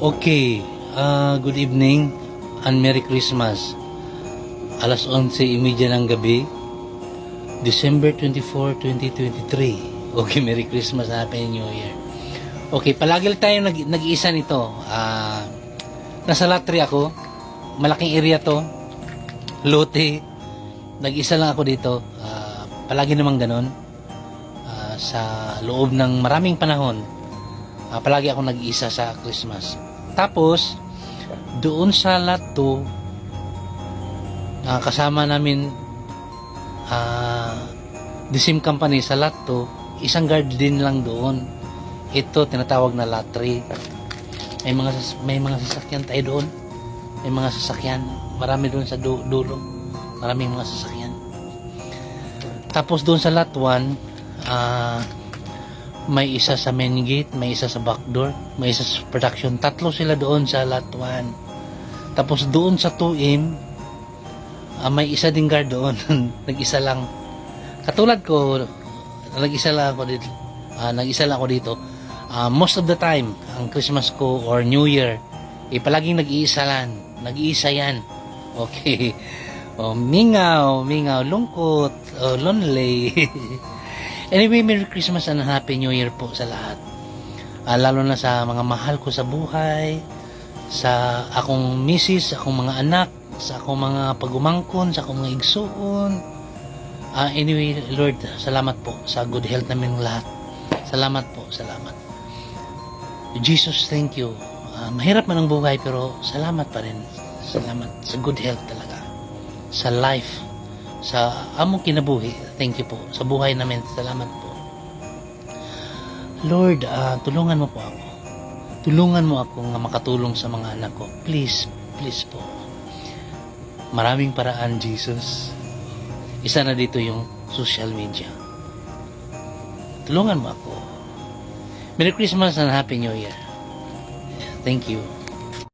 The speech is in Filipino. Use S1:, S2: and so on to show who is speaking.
S1: Okay, ah, good evening and Merry Christmas. Alas 11.30 ng gabi, December 24, 2023. Okay, Merry Christmas, Happy New Year. Okay, palagi tayo nag, nag-iisa nito. Ah, nasa Latri ako, malaking area to, Lote, nag-isa lang ako dito. Ah, palagi namang ganun. Ah, sa loob ng maraming panahon, ah, palagi ako nag-iisa sa Christmas. Tapos, doon sa Lato, ah, kasama namin ah, the same company sa Lato, isang guard din lang doon. Ito, tinatawag na Latri. May mga, may mga sasakyan tayo doon. May mga sasakyan. Marami doon sa du- dulo. Maraming mga sasakyan. Tapos doon sa Lot 1, ah, may isa sa main gate, may isa sa back door, may isa sa production. Tatlo sila doon sa Lot 1. Tapos doon sa 2M, ah, may isa ding guard doon. nag-isa lang. Katulad ko, nag-isa lang ako dito. ah, nag-isa lang ako dito. Ah, most of the time, ang Christmas ko or New Year, eh, palaging nag-iisa lang. Nag-iisa yan. Okay. Oh, mingaw, mingaw, lungkot, oh, lonely. anyway, Merry Christmas and Happy New Year po sa lahat. Ah, lalo na sa mga mahal ko sa buhay, sa akong misis, akong mga anak, sa akong mga pagumangkon, sa akong mga igsuon. Ah, anyway, Lord, salamat po sa good health namin lahat. Salamat po, salamat. Jesus, thank you. Ah, mahirap man ang buhay pero salamat pa rin. Salamat sa good health talaga. Sa life. Sa among kinabuhi. Thank you po. Sa buhay namin. Salamat po. Lord, ah, tulungan mo po ako. Tulungan mo ako nga makatulong sa mga anak ko. Please, please po. Maraming paraan, Jesus. Isa na dito yung social media. Tulungan mo ako. Merry Christmas and Happy New Year. Thank you.